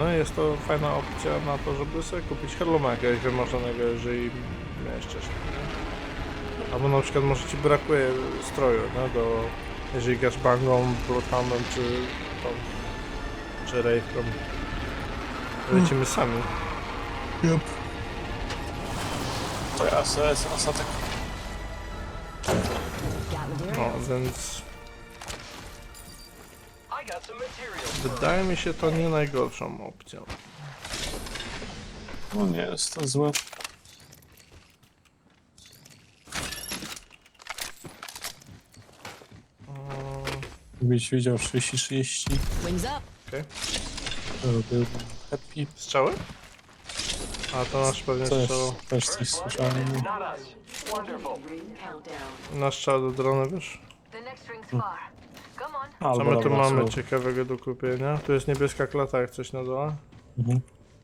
No jest to fajna opcja na to, żeby sobie kupić headloma jakiegoś wymarzonego, jeżeli miałeś wcześniej. nie? Albo na przykład może ci brakuje stroju, no, do, jeżeli grasz bangą, bloodhoundem czy tą, czy rejką. Lecimy sami. Yep. To ja sobie ostatek. No, więc wydaje mi się to nie najgorszą opcją. No nie jest to złe. Mm, Gdybyś widział 30-30, Wings up. Okej. to byłbym happy. Strzały? A to nasz pewnie Też, strzał. też coś słyszałem. Not us. Wonderful. Na strzał do drony, wiesz? The next ring's far. Co my tu mamy ciekawego do kupienia? Tu jest niebieska klata, jak coś na dole. Mhm.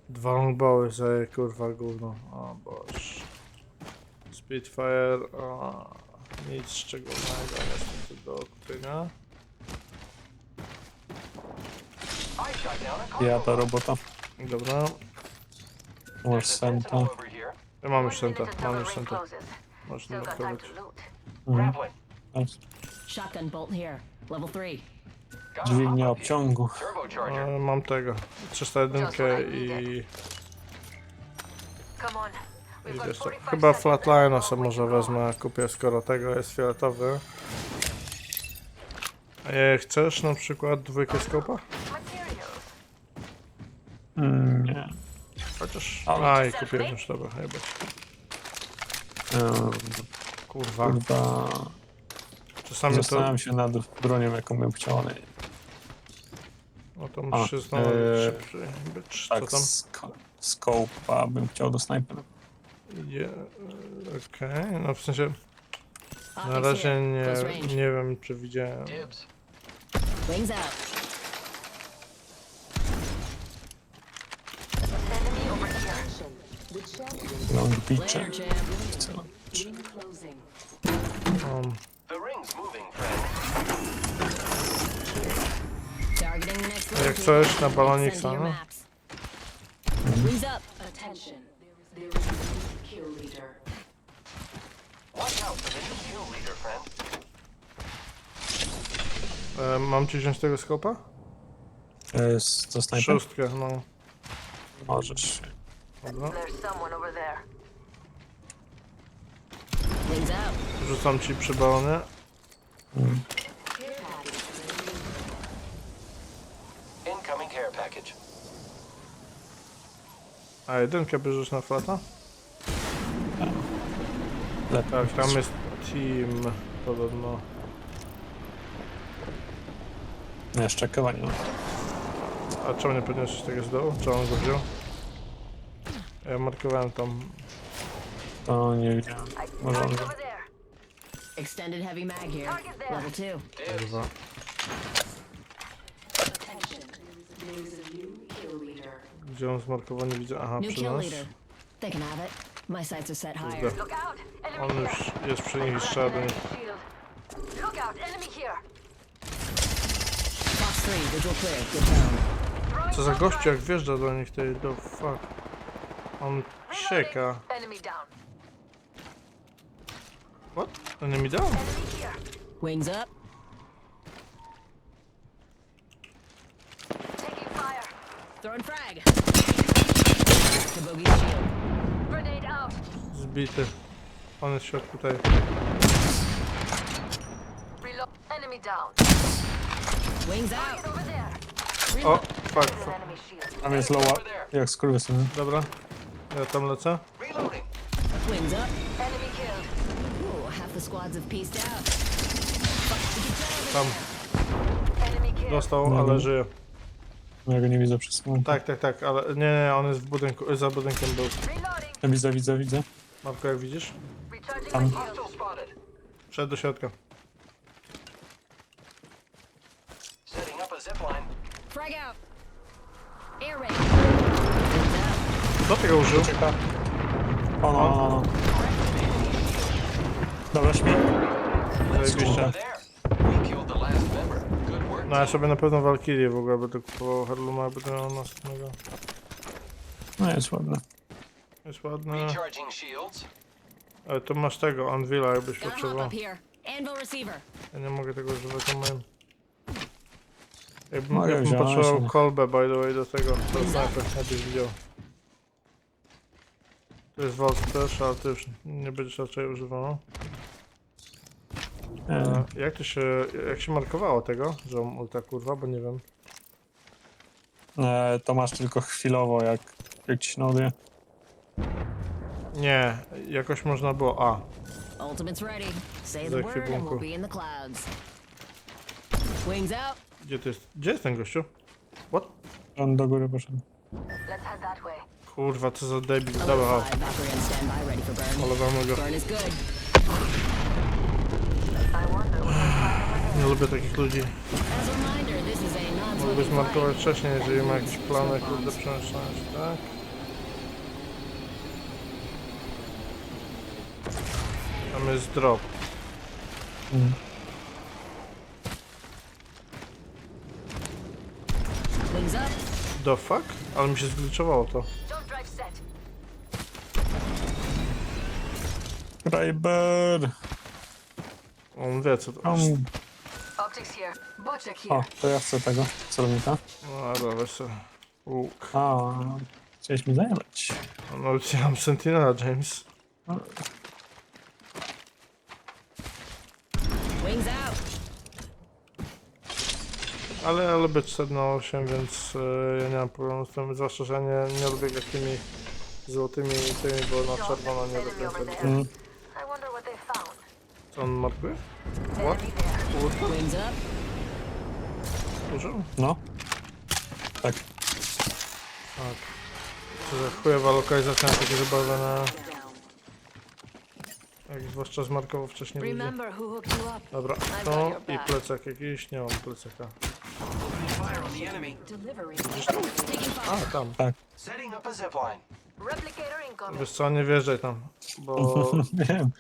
Dwa longbowy za kurwa gówno. O boż. Spitfire, o, nic szczególnego niestety do kupienia. Ja ta robota. Dobra, Masz senta. ja mam już senta, mam już senta. Można loot. Mhm. Nice. Shotgun bolt here. Level Dźwignia obciągu. Turbocharger. E, mam tego, 301 i, Come on. We've i got wiesz co, 45 chyba seconds. Flatline'a sobie może wezmę, kupię skoro tego jest fioletowy. E, chcesz na przykład dwójkę skopa? Materials. Mm, nie. Chociaż... A, i kupiłem już, dobra, chyba. Um, Kurwa. kurwa. Czasami to... Zastanawiam się nad bronią, jaką bym chciał, ale No to A, musisz znowu eee, szybciej być. Co tak, tam? sk- scope'a bym chciał do snajpera. Je... Okej, no w sensie na Optics razie here. nie, range. nie wiem czy widziałem. Dibs. Wings out. Enemy over here. Long. Later, champ. Chcę. Um, Jak coś na balonik Send to your no. maps. Wings up. Attention. There is a new kill leader. Watch out for the new kill leader, friend. e, mam ci wziąć tego skopa? Jest to snajper? Szóstkę, no. Możesz. Dobra. There's someone over there. Wings out. Rzucam ci przy balonie. A jedynkę bierzesz na flata? Lepiej. Tak, tam jest team podobno. Nie, jeszcze kawa nie ma. A czemu nie podniosłeś tego z dołu? Czemu on go wziął? Ja markowałem tam. To nie widziałem. Może on go. Extended heavy mag here. Level two. Dibs. Kurwa. Attention. There is a new kill leader. Gdzie on zmarkowany widzę? Aha, New przy kill nas. leader. They can have it. My sights are set higher. Kurde. Look out. Enemy On here. już jest przy nich i strzela do nich. Shield. Look out. Enemy here. Fox 3, visual clear. Good zone. Throwing Co za flashbang. gościu jak wjeżdża do nich tej do fuck. On. Enemy down. What? Enemy down? Enemy here. Wings up. Taking fire. Throwing frag. To bogey's shield. Grenade out. Zbity. On jest w środku tej. Reload. Enemy down. Wings out. over there. O, fuck, fuck. Enemy shield. Tam jest lowa. Jak skurwysyn. Dobra. Ja tam lecę. Reloading. Wings up. Enemy killed. Ooh, half the squads have pieced out. Tam Enemy killed. dostał, ale żyje. Ja go nie widzę przez smoke. Tak, tak, tak, ale nie, nie, on jest w budynku, za budynkiem był. Reloading. Ja widzę, widzę, widzę. Marko, jak widzisz? Recharging Tam. my shield. Hostile spotted. Przed do środka. Setting up a zip line. Frag out. Air raid. Wings out. Kto tego użył? Czeka. O, no, no, no. Dobra, śpi. Zajebiście. There. No ja sobie na pewno Valkyrie w ogóle będę kupował Harluma, będę miał następnego. No jest ładne. Jest ładne. Recharging shields. Ale to masz tego, Anvila jakbyś Got a hop potrzebował. up here. Anvil receiver. Ja nie mogę tego używać na moim. Jakbym, Mogę jakbym wziąć, potrzebował ale- kolbę by the way do tego, to sniper jakbyś widział. To jest Volt też, ale ty już nie będziesz raczej używał. No. E, A jak to się, jak się markowało tego, że ulta kurwa, bo nie wiem. e, to masz tylko chwilowo, jak, jak ci się naładuje. Nie, jakoś można było, a, Ultimate's ready. Say Za the word and we'll be in the clouds. Wings out. gdzie to jest, gdzie jest ten gościu? What? On do góry poszedł. Let's head that way. Kurwa, co za debil, dobra, o, 5, Valkyrie on standby, ready for burn. olewamy go. Burn is good. I wonder what they'll find over Nie lubię takich ludzi. Mógłbyś markować wcześniej, jeżeli ma jakieś plany, kurde, przemieszczania się, tak? Tam jest drop. Mm. The fuck? Ale mi się zgliczowało to. Rayber! On wie co to jest. O, to ja chcę tego. Co robi to? No dobra, sobie. Łuk. A, chciałeś mi zajebać. No mam Sentinela, James. Wings out. Ale ja lubię 4 na 8, więc e, ja nie mam problemu z tym. Zwłaszcza, że ja nie, nie lubię jak tymi złotymi tymi, bo na czerwono nie lubię tego. Mm. What. Co on markuje? Enemy Wings up. Użył? No. Tak. Tak. Za chujowa lokalizacja na takie zabawy na... Jak zwłaszcza zmarkował wcześniej ludzi. Remember who hooked you up. Dobra, to i plecak jakiś, nie mam plecaka. Fire on the enemy. Delivering. Taking fire. A, tam. Setting up a zipline. Replicator incoming. Wiesz co, nie wjeżdżaj tam, bo Wiem.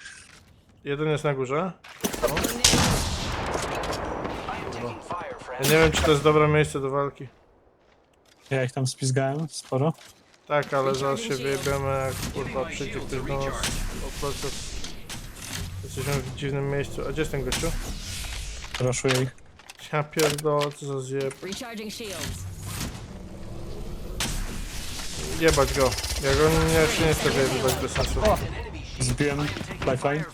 jeden jest na górze. Ja nie wiem, czy to jest dobre miejsce do walki. Ja ich tam spizgałem sporo. Tak, ale zaraz się wyjebiemy, jak kurwa przyjdzie ktoś do nas o. Jesteśmy w dziwnym miejscu. A gdzie jest ten gościu? Raszuję ich. Ja pierdolę, co za zjeb. Recharging shields. Jebać go. Ja go nie, się nie chcę wyjebać bez sensu. Zbiłem lifeline.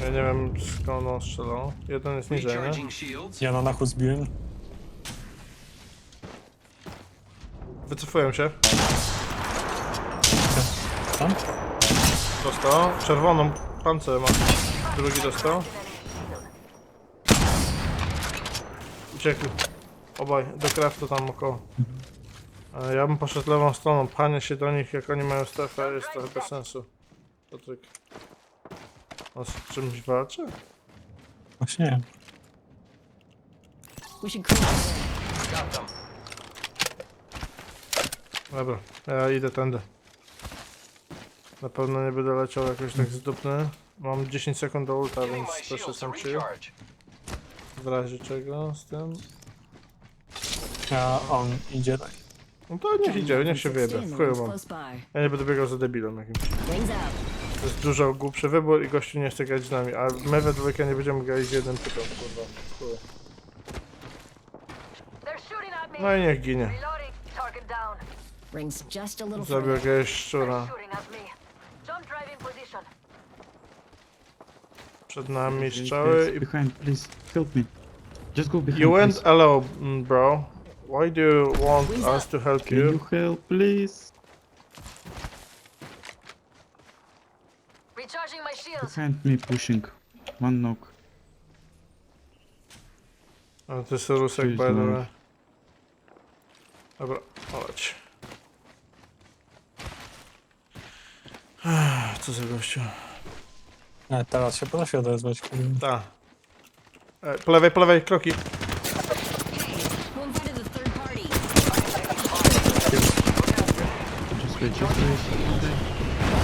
Ja nie wiem skąd on strzelał. Jeden jest niżej, nie? Recharging shields. Ja na nachu zbiłem. Wycofuję się. Tam? Dostał. Czerwoną pancerz ma. Drugi dostał. Uciekli. Obaj. Do craftu tam około. E, Ja bym poszedł lewą stroną. Panie się do nich, jak oni mają strefę, jest trochę bez sensu. Patryk. On z czymś walczy? Właśnie nie. We should. Got them. Dobra, ja idę tędy. Na pewno nie będę leciał jakoś tak zdupny. Mam 10 sekund do ulta, więc jestem chill. recharge. W razie czego z tym. A on idzie tak. No to niech idzie, niech się wyjebie. W chuju mam. Ja nie będę biegał za debilem jakimś. To jest dużo głupszy wybór i gościu nie chce grać z nami, a my we dwójkę nie będziemy grać z jednym typem, kurwa. No i niech ginie. Reloading. Rings just a little Zabił further. jakiegoś szczura. shooting at me. Jump drive in position. Przed nami strzały i... behind, please help me. Just go behind. You went please. alone, mm, bro. Why do you want us to help Can you you? help, please? Recharging my shields. Behind me, pushing. One knock. A to jest Rusek, by the Przyznam. way. Dobra, chodź. Ech, Co za gościu. E, teraz się potrafi odezwać. kurde. Ta. E, po lewej, po lewej, kroki. Who invited the third party?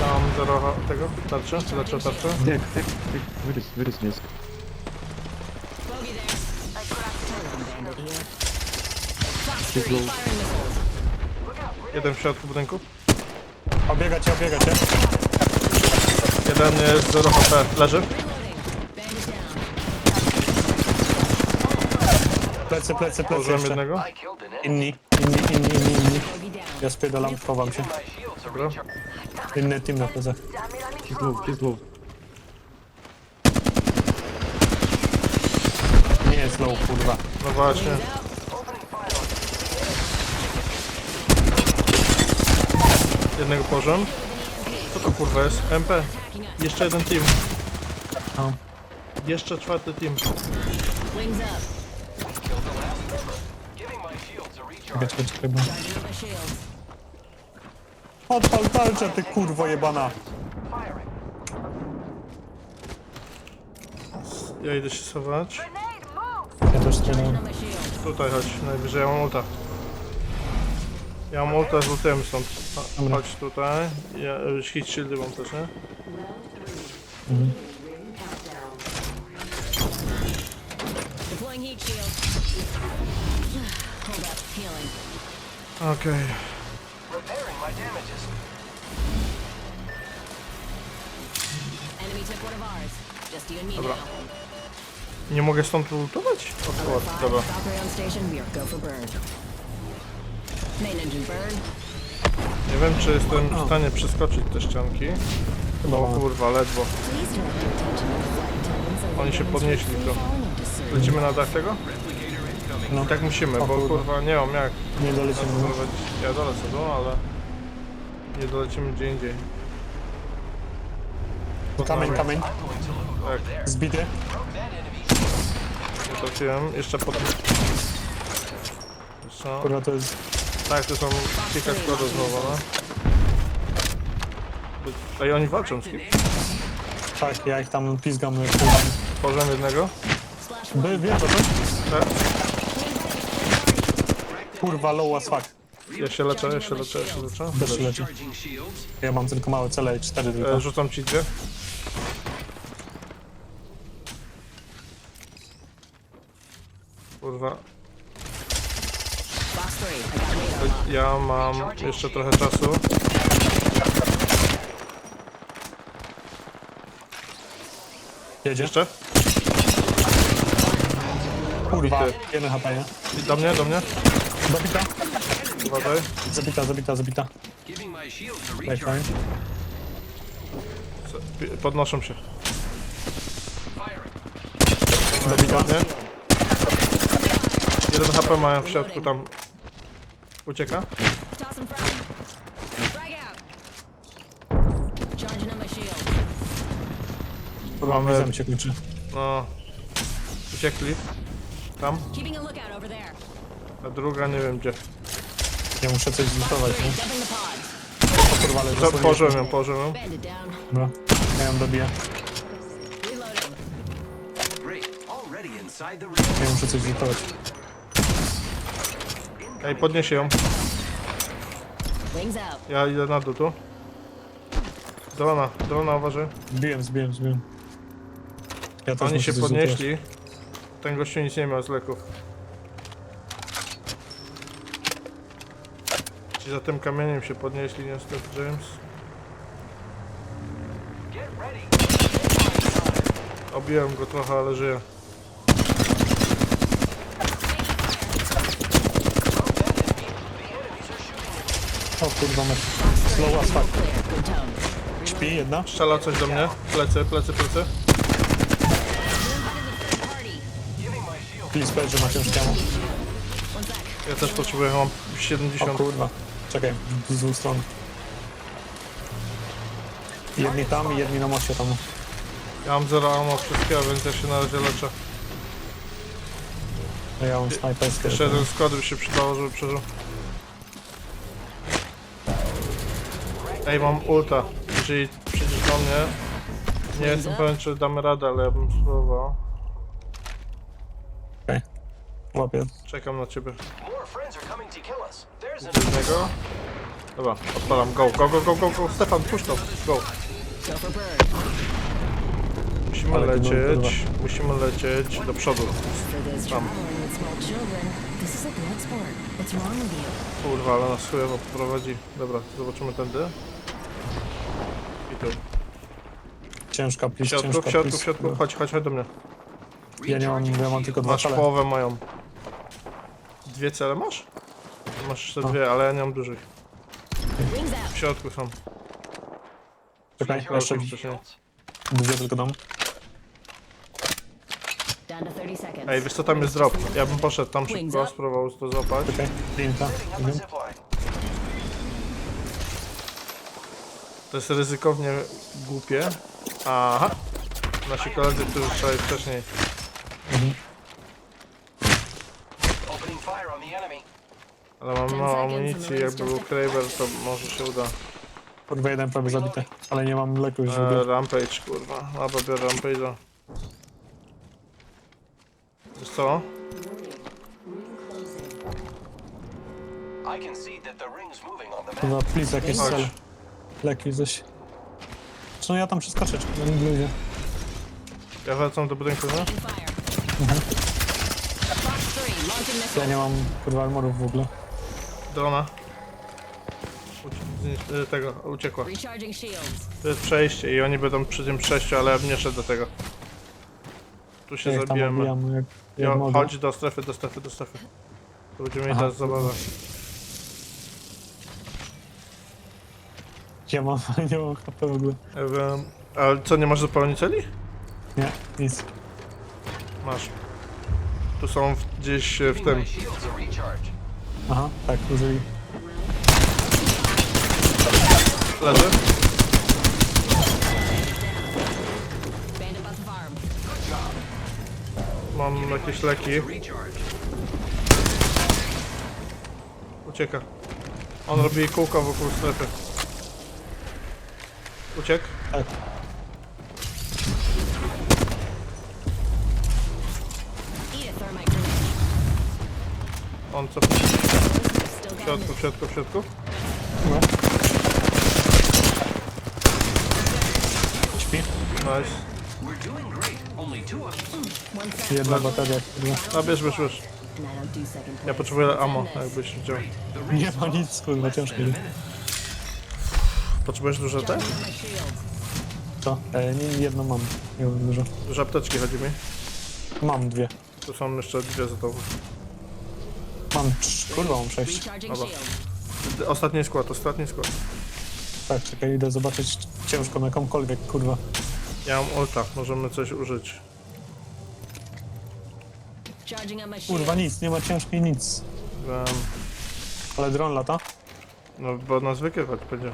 Tam zero tego, tarczę, zaczął tarczę. Deck, deck, deck. Where is, where is desk? Bogey there. I cracked Hold on, bandit. here. He's low. Firing missiles. Jeden w środku budynku. Obiega cię, obiega cię. Jeden jest 0 HP. Leży. Plecy, plecy, plecy Położyłem jeszcze. jednego. Inni, inni, inni, inni, inni. Ja spierdalam, chowam się. Dobra. Inny team na plecach. Low, trouble. he's low. Nie jest low, kurwa. No właśnie. Wings out. Jednego położyłem. Co to kurwa jest? MP. Jeszcze jeden team. No. Jeszcze czwarty team. Czekaj, czekaj, czekaj. bo-. Odpal tarczę, ty kurwo jebana. Ja idę się move! Ja też strzelam. Tutaj chodź, najwyżej ja mam ulta. Ja mam ulta, zlutujemy stąd. Dobra. Chodź tutaj. Ja, y, hit shieldy mam też, nie? Deploying heat shield. Hold up. Healing. Okej. Repairing my damages. Enemy took one of ours. Just you and me Dobra. now. Nie mogę stąd lutować? O kurwa, Five, dobra. Valkyrie on station. We are go for burn. Nie wiem, czy jestem w stanie przeskoczyć te ścianki. Chyba O mam. kurwa, ledwo. Oni się podnieśli to. Lecimy na dach tego? No. Tak musimy, bo kurwa. nie mam jak. Nie dolecimy. no. Kurwa, Ja dolecę, no ale... Nie dolecimy gdzie indziej. Kamień, kamień. Tak, Zbity. nie trafiłem. Jeszcze pod... Co? Kurwa, to jest... Tak, to są kilka składów znowu, no. Ej, oni walczą z kim? Tak, ja ich tam pizgam. jak kurwa. Tworzyłem jednego. By, wiem, to? Tak. Kurwa, low as fuck. Ja się leczę, ja się leczę, ja się leczę. Też się leci. Ja mam tylko małe cele i cztery E, tylko. rzucam ci dwie. Kurwa, ja mam jeszcze trochę czasu. Jedzie? Jeszcze? Kurwa, Bity. jeden HP, nie? I do mnie, do mnie. Zabita? Uważaj. Zabita, zabita, zabita. Giving my shields a Right, recharge. right. Co- pi- Podnoszą się. Zabita. Nie? Jeden HP mają w środku tam. Ucieka? Toss him frag. Frag out. Charging up my shield. Kurwa, Mamy- wizem się kluczy. No. Uciekli. Tam. Keeping a lookout over there. A druga nie wiem gdzie. Ja muszę coś zlutować, nie? Dumping the. O kurwa, ale ją, położyłem ją. Bandit down. Dobra, ja ją dobiję. Reloading. Great. Already inside the ring. Ja muszę coś zlutować. Ej, podniesie ją. Wings out. Ja idę na dół tu. Drona, drona uważaj. Zbiłem, zbiłem, zbiłem. Ja też Oni muszę się coś podnieśli. Ten gościu nic nie miał z leków. Ci za tym kamieniem się podnieśli niestety James. Obiłem go trochę, ale żyje. O kurwa, mać. Slow as fuck. Śpi jedna. Strzela coś do mnie. Plecy, plecy, plecy. Please, page, że ma ciężkie ammo. Ja też potrzebuję, mam O 70. kurwa. Czekaj, z dwóch stron. Jedni tam i jedni na moście tam. Ja mam 0 ammo wszystkiego, więc ja się na razie leczę. Ja mam snajperskie. Jeszcze jeden skład by się przydało, żeby przeżył. Ej, mam ulta. Jeżeli przyjdziesz do mnie, nie jestem pewien, czy damy radę, ale ja bym spróbował. Okej. Łapię. Czekam na ciebie. More friends are coming to kill us. There's an Jednego. Dobra, odpalam. Go, go, go, go, go, go. Stefan, puść to. Go. Musimy Ale to było lecieć, musimy lecieć do przodu. For those Tam. traveling with small children, this is a blood sport. What's wrong with you? Kurwa, ale nas chujowo poprowadzi. Dobra, zobaczymy tędy. Tu. Ciężka W plis, środku, ciężka w środku, w środku. Chodź, chodź, chodź do mnie. Ja nie mam, ja mam tylko dwa Masz cele. połowę moją. Dwie cele masz? Masz jeszcze No. dwie, ale ja nie mam dużych. Out. W środku są. Czekaj, Proszę, jeszcze wcześniej. dwie tylko dam. Down to 30 seconds. Ej, wiesz co, tam jest drop. Ja bym poszedł tam szybko, spróbował to złapać. Czekaj, linka. Mhm. To jest ryzykownie głupie. Aha. Nasi koledzy, którzy strzeli wcześniej. Opening fire on the enemy. Ale mam mało amunicji, jakby był Kraber, to może się uda. Kurwa, jeden prawie zabity. Ale nie mam leku już E, rampage, kurwa. Dobra, biorę Rampage'a. Wiesz co? Kurwa, plis jakieś Chodź. cele. Leki coś. Co ja tam przeskoczę, czy na nim ludzie. Ja wracam do budynku, no? Taking fire. Fox 3, launching Ja nie mam kurwa armorów w ogóle. Drona. Ucie- y, tego, uciekła. Recharging shields. To jest przejście i oni będą przy tym przejściu, ale ja bym nie szedł do tego. Tu się tam zabijemy. obijam, jak, jak Jo, mogę. chodź do strefy, do strefy, do strefy. To będziemy mieli Aha. teraz zabawę. Ja mam, nie mam HP w ogóle. Em, Ale co, nie masz zupełnie celi? Nie, nic. Masz. Tu są w, gdzieś e, w tym. Aha, tak, użyli. Leży? Bandit farm. Mam jakieś leki. Ucieka. On robi kółko wokół strefy. Uciekł? Tak. On co? W środku, w środku, w środku. No. Śpi. Nice. Jedna bateria. A bierz, bierz, bierz. Second Ja potrzebuję ammo, jakbyś widział. Nie ma nic, kurwa, ciężko. Potrzebujesz dużo te? Co? E, nie, jedno mam. Nie mam dużo. Dużo apteczki chodzi mi. Mam dwie. Tu są jeszcze dwie za tobą. Mam trz... Kurwa, mam sześć. Recharging Dobra. shield. Ostatni skład, ostatni skład. Tak, czekaj, idę zobaczyć ciężką jakąkolwiek, kurwa. Ja mam ulta, możemy coś użyć. Charging on my shield. Kurwa, nic, nie ma ciężkiej nic. Wiem, Ale dron lata. no bo nas wykrywać będzie.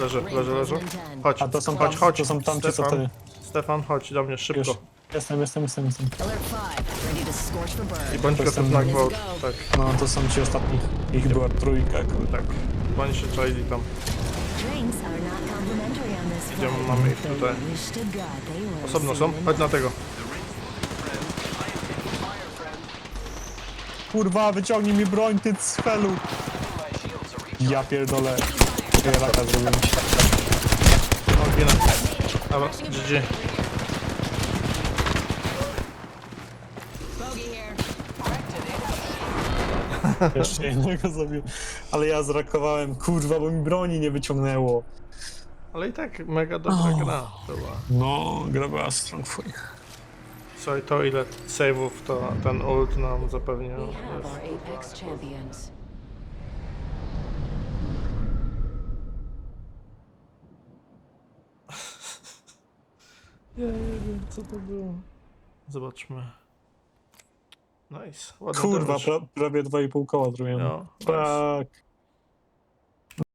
Leży, leży, leży. Chodź, A to są, chodź, tam, chodź. to są co Stefan, wtedy. Stefan, chodź do mnie Już. szybko. Jestem, jestem, jestem, jestem. Alert 5, ready to scorch for I bird. bądź To gotów na gwałt. Tak, No, to są ci ostatni. Ich była trójka, kurwa. tak. Bądź się czaili tam. Drinks are not complimentary on this Idziemy, flight. mamy ich Though tutaj. I wish to God they were Osobno są, chodź na tego. Kurwa, wyciągnij mi broń, ty cfelu! Recharge. Ja pierdolę. Ja raka zrobiłem. O, ginę. Dobra, GG. Jeszcze jednego zabił. Ale ja zrakowałem, kurwa, bo mi broni nie wyciągnęło. Ale i tak mega dobra gra była. No, gra była strong fuj. Słuchaj, to ile save'ów to ten ult nam zapewnia. We have our Apex champions. Ja nie wiem, co to było. Zobaczmy. Nice. Ładny Kurwa, pra, prawie 2,5 koła zrobiłem. No, nice. Tak.